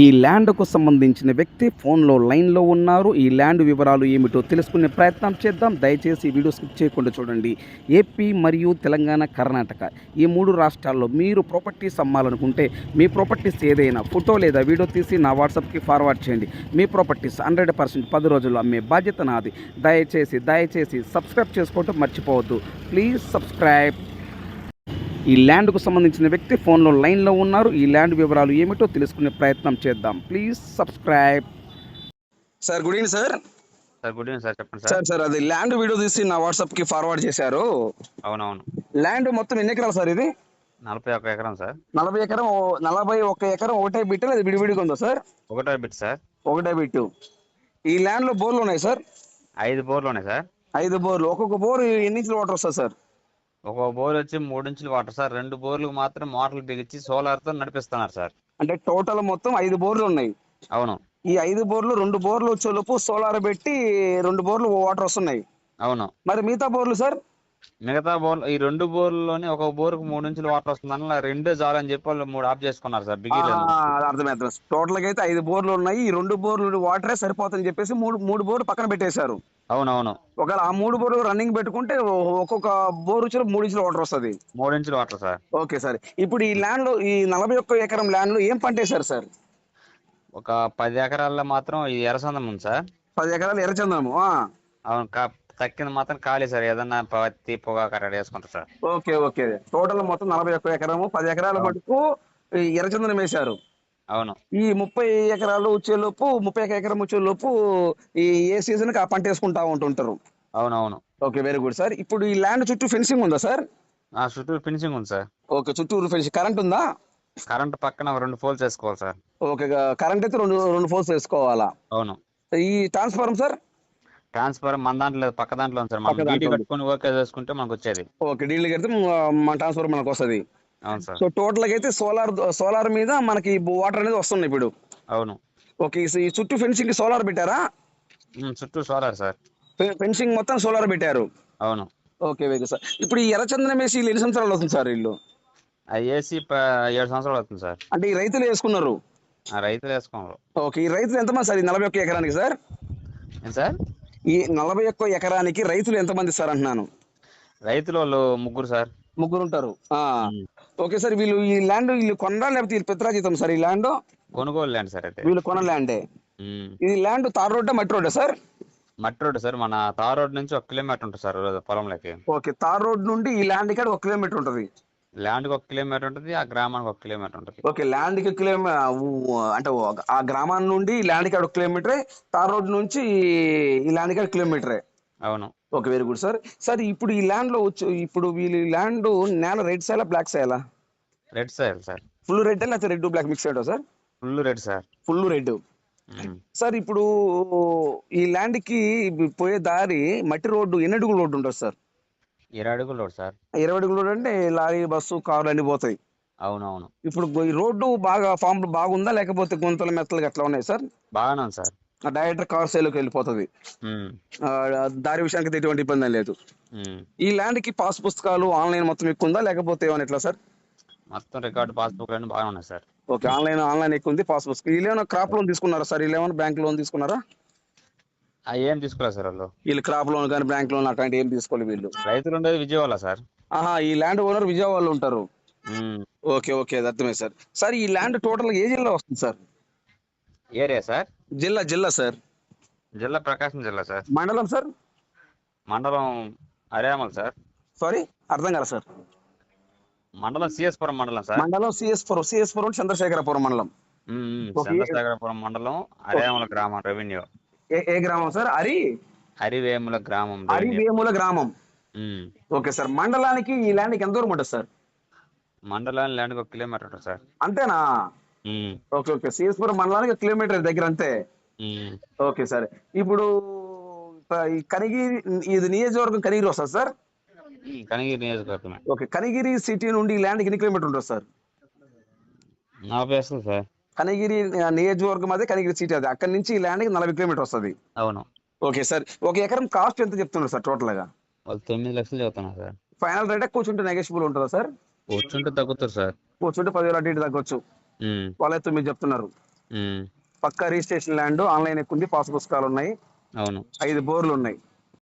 ఈ ల్యాండ్కు సంబంధించిన వ్యక్తి ఫోన్లో లైన్లో ఉన్నారు. ఈ ల్యాండ్ వివరాలు ఏమిటో తెలుసుకునే ప్రయత్నం చేద్దాం. దయచేసి వీడియో స్కిప్ చేయకుండా చూడండి. ఏపీ మరియు తెలంగాణ కర్ణాటక ఈ మూడు రాష్ట్రాల్లో మీరు ప్రాపర్టీస్ అమ్మాలనుకుంటే మీ ప్రాపర్టీస్ ఏదైనా ఫోటో లేదా వీడియో తీసి నా వాట్సాప్కి ఫార్వర్డ్ చేయండి. మీ ప్రాపర్టీస్ హండ్రెడ్ పర్సెంట్ పది రోజుల్లో అమ్మే బాధ్యత నాది. దయచేసి దయచేసి సబ్స్క్రైబ్ చేసుకోవటం మర్చిపోవద్దు. Please subscribe. ఈ ల్యాండ్కు సంబంధించిన వ్యక్తి ఫోన్లో లైన్లో ఉన్నారు. ఈ ల్యాండ్ వివరాలు ఏమిటో తెలుసుకునే ప్రయత్నం చేద్దాం. Please subscribe sir good evening sir sir good evening sir చెప్పండి సార్ సార్ సార్ అది ల్యాండ్ వీడియో తీసి నా వాట్సాప్కి ఫార్వర్డ్ చేశారు. అవునవును. ల్యాండ్ మొత్తం ఎన్ని ఎకరాలు సార్ ఇది? నలభై ఒక్క ఎకరం సార్ నలభై ఎకరం నలభై ఒక్క ఎకరం ఒకటే బిట్ అది విడివిడిగా ఉందా సార్ ఒకటో బిట్ సార్ ఒకటే బిట్టు. ఈ ల్యాండ్లో బోర్లు ఉన్నాయి సార్ ఐదు బోర్లు ఉన్నాయి సార్ ఐదు బోర్లు. ఒక్కొక్క బోర్ ఎన్ని ఇంచుల వాటర్ వస్తుంది సార్ ఒక బోర్ వచ్చి మూడు ఇంచులు వాటర్ సార్. రెండు బోర్లు మాత్రం మోటార్లు బిగించి సోలార్తో నడిపిస్తున్నారు సార్. అంటే టోటల్ మొత్తం ఐదు బోర్లు ఉన్నాయి. అవును. ఈ ఐదు బోర్లు రెండు బోర్లు వచ్చేలోపు సోలార్ పెట్టి రెండు బోర్లు వాటర్ వస్తున్నాయి. అవును. మరి మిగతా బోర్లు సార్? మిగతా బోర్లు ఈ రెండు బోర్లలోనే ఒక బోర్కు మూడు ఇంచులు వాటర్ వస్తుందని రెండే చాలు అని చెప్పి వాళ్ళు మూడు ఆఫ్ చేసుకున్నారు సార్ అర్థమైంది టోటల్గా అయితే ఐదు బోర్లు ఉన్నాయి. ఈ రెండు బోర్లు వాటరే సరిపోతుందని చెప్పేసి మూడు మూడు బోర్లు పక్కన పెట్టేశారు. అవునవును. ఒకవేళ ఆ మూడు బోర్లు రన్నింగ్ పెట్టుకుంటే ఒక్కొక్క బోర్ వచ్చి మూడు ఇంచుల వాటర్ వస్తుంది. మూడు ఇంచులు వాటర్ సార్. Okay sir. ఇప్పుడు ఈ ల్యాండ్లో ఈ నలభై ఒక్క ఎకరం ల్యాండ్లో ఏం పంట వేశారు సార్? ఒక పది ఎకరాల్లో మాత్రం ఈ ఎర్రసందం ఉంది సార్. పది ఎకరాలు ఎర్రచందనము. అవును తక్కింది మాత్రం ఖాళీ సార్. ఏదన్నా పత్తి పొగాకు అక్కడ వేసుకుంటారు సార్. Okay okay. టోటల్ మొత్తం నలభై ఒక్క ఎకరము. పది ఎకరాల మటుకు ఎర్రచందనం వేశారు. అవును. ఈ ముప్పై ఎకరాలు వచ్చేలోపు ముప్పై ఒక ఎకరం వచ్చేలోపు ఈ ఏ సీజన్కి ఆ పంట వేసుకుంటా ఉంటుంటారు. అవునవును. Okay very good sir. ఇప్పుడు ఈ ల్యాండ్ చుట్టూ ఫెన్సింగ్ ఉందా సార్? ఆ చుట్టూ ఫినిషింగ్ ఉంది సార్. ఓకే చుట్టూరు ఫెన్సింగ్ కరెంట్ ఉందా? కరెంట్ పక్కన రెండు పోల్స్ వేసుకోవాలి సార్. ఓకే కరెంట్ అయితే రెండు రెండు ఫోర్స్ వేసుకోవాలా? అవును. ఈ ట్రాన్స్ఫార్మర్ సార్? ట్రాన్స్ఫర్ మన దాంట్లో పక్క దాంట్లో ఉంది సార్. మనం ఉంది. కట్టుకొని ఓకే చేసుకుంటే మనకు వచ్చేది. ఓకే డీల్ కడితే మన ట్రాన్స్ఫర్ మనకు వస్తుంది. అవును సార్. సో టోటల్గా అయితే సోలార్ సోలార్ మీద మనకి వాటర్ అనేది వస్తుంది ఇప్పుడు. అవును. ఓకే ఈ- చుట్టూ ఫెన్సింగ్కి సోలార్ పెట్టారా? చుట్టూ సోలార్ సార్. ఫెన్సింగ్ మొత్తం సోలార్ పెట్టారు. అవును. Okay very good sir. ఇప్పుడు ఈ ఎర్రచందనం వేసి ఎన్ని సంవత్సరాలు అవుతుంది సార్ ఆ ఏసీ ఏడు సంవత్సరాలు అవుతుంది సార్. అంటే ఈ రైతులు వేసుకున్నారు. రైతులు వేసుకోవాలి. ఓకే ఈ రైతులు ఎంతమంది సార్? ఈ నలభై ఒక్క ఎకరానికి సార్? సార్? ఈ నలభై ఒక్క ఎకరానికి రైతులు ఎంతమంది సార్ అంటున్నాను? రైతులు వాళ్ళు ముగ్గురు సార్. ముగ్గురు ఉంటారు. ఓకే సార్ వీళ్ళు ఈ ల్యాండ్ వీళ్ళు కొనరా లేకపోతే వీళ్ళు పిత్రాజితం సార్ ఈ ల్యాండ్? కొనుగోలు ల్యాండ్ సార్ అయితే. వీళ్ళు కొన ల్యాండే. ఇది ల్యాండ్ తార్ రోడ్డా మట్టి రోడ్డా సార్? మట్టి రోడ్డు సార్ మన తార్ రోడ్ నుంచి ఒక కిలోమీటర్ ఉంటుంది సార్ పొలంలోకి. ఓకే తార్ రోడ్ నుండి ఈ ల్యాండ్ కాడ ఒక కిలోమీటర్ ఉంటుంది. ల్యాండ్కి ఒక కిలోమీటర్ ఉంటుంది ఆ గ్రామానికి ఒక కిలోమీటర్ ఉంటుంది. ఓకే ల్యాండ్కి కిలోమీటర్ అంటే ఒక- ఆ గ్రామాన్ని నుండి ల్యాండ్ కాడ ఒక కిలోమీటరే తార్ రోడ్ నుంచి ఈ ల్యాండ్ కాడ కిలోమీటరే అవును. Okay very good sir sir ఇప్పుడు ఈ ల్యాండ్లో వచ్చి ఇప్పుడు వీళ్ళు ల్యాండ్ నేల రెడ్ సైలా black సైలా red sir. Sir full red లేకపోతే రెడ్ బ్లాక్ మిక్స్ అయ్యా sir? Full red sir. Full red ఉమ్. సార్ ఇప్పుడు ఈ ల్యాండ్కి పోయే దారి మట్టి రోడ్డు ఎన్ని అడుగుల రోడ్డు ఉంటుంది సార్? ఇరవై అడుగులు రోడ్ సార్. ఇరవై అడుగుల రోడ్డు అంటే లారీ బస్సు కార్లు అన్ని పోతాయి. అవునవును. ఇప్పుడు ఈ రోడ్డు బాగా ఫామ్ బాగుందా లేకపోతే గుంతలు మెత్తలు అట్లా ఉన్నాయి సార్? బాగానే ఉంది సార్. డైరెక్ట్ కార్ సేల్కి వెళ్ళిపోతుంది. దారి విషయానికి ఎటువంటి ఇబ్బంది లేదు. ఈ ల్యాండ్కి పాస్ పుస్తకాలు ఆన్లైన్ మొత్తం ఎక్కువ ఉందా లేకపోతే ఏమైనా ఎట్లా సార్? మొత్తం రికార్డు పాస్బుక్ అన్ని బాగానే ఉన్నాయి సార్. ఓకే ఆన్లైన్ ఆన్లైన్ ఎక్కువ ఉంది పాస్ పుస్తకం వీళ్ళు ఏమైనా క్రాప్ లోన్ తీసుకున్నారా సార్? వీళ్ళు ఏమైనా బ్యాంక్ లోన్ తీసుకున్నారా? ఏం తీసుకోలేదు సార్ వాళ్ళు? వీళ్ళు క్రాప్ లోన్ కానీ బ్యాంక్ లోన్ అట్లాంటి ఏం తీసుకోలేదు వీళ్ళు. రైతులు ఉండేది విజయవాడ సార్. ఆహా ఈ ల్యాండ్ ఓనర్ విజయవాడలో ఉంటారు. ఓకే ఓకే అది అర్థమే సార్. సార్ ఈ ల్యాండ్ టోటల్ ఏ జిల్లా వస్తుంది సార్? Area sir? జిల్లా జిల్లా సార్. జిల్లా ప్రకాశం జిల్లా సార్. మండలం సార్? మండలం అరేమల్ సార్. సారీ అర్థం కదా సార్. మండలం సిఎస్పురం మండలం సార్. మండలం సిఎస్పురం సిఎస్పురం చంద్రశేఖరపురం మండలం. చంద్రశేఖరపురం మండలం అరేమల గ్రామం రెవెన్యూ. ఏ ఏ గ్రామం సార్? అరి? హరివేముల గ్రామం అరి రెవెన్యూ వేముల గ్రామం. Okay sir. మండలానికి ఈ ల్యాండ్కి ఎంత దూరం ఉంటుంది సార్? మండలానికి ల్యాండ్కి ఒక కిలోమీటర్ ఉంటుంది సార్. అంతేనా? Okay okay. సిఎస్పురం మండలానికి కిలోమీటర్ దగ్గర అంతే. Okay sir. ఇప్పుడు కనిగిరి ఇది నియోజకవర్గం కనిగిరి వస్తుంది సార్? కనిగిరి నియోజకవర్గమే. ఓకే. కనిగిరి సిటీ నుండి ల్యాండ్కి ఎన్ని కిలోమీటర్ ఉంటుంది సార్? నలభై వస్తుంది సార్. కనిగిరి నియోజకవర్గం అదే కనిగిరి సిటీ అది. అక్కడి నుంచి ఈ ల్యాండ్కి నలభై కిలోమీటర్ వస్తుంది. అవును. ఓకే సార్ ఒక ఎకరం కాస్ట్ ఎంత చెప్తున్నారు సార్ టోటల్గా తొమ్మిది లక్షలు చెబుతున్నారు సార్. ఫైనల్ రేట్ కూర్చుంటే నెగోషియబుల్ ఉంటుందా సార్? కూర్చుంటే తగ్గుతారు సార్. కూర్చుంటే పదివేలు అటు ఇటు తగ్గొచ్చు. వాళ్ళైతే మీరు చెప్తున్నారు. పక్క రిజిస్ట్రేషన్ ల్యాండ్ ఆన్లైన్ ఎక్కుంది పాస్ పుస్తకాలు ఉన్నాయి. అవును. ఐదు బోర్లు ఉన్నాయి.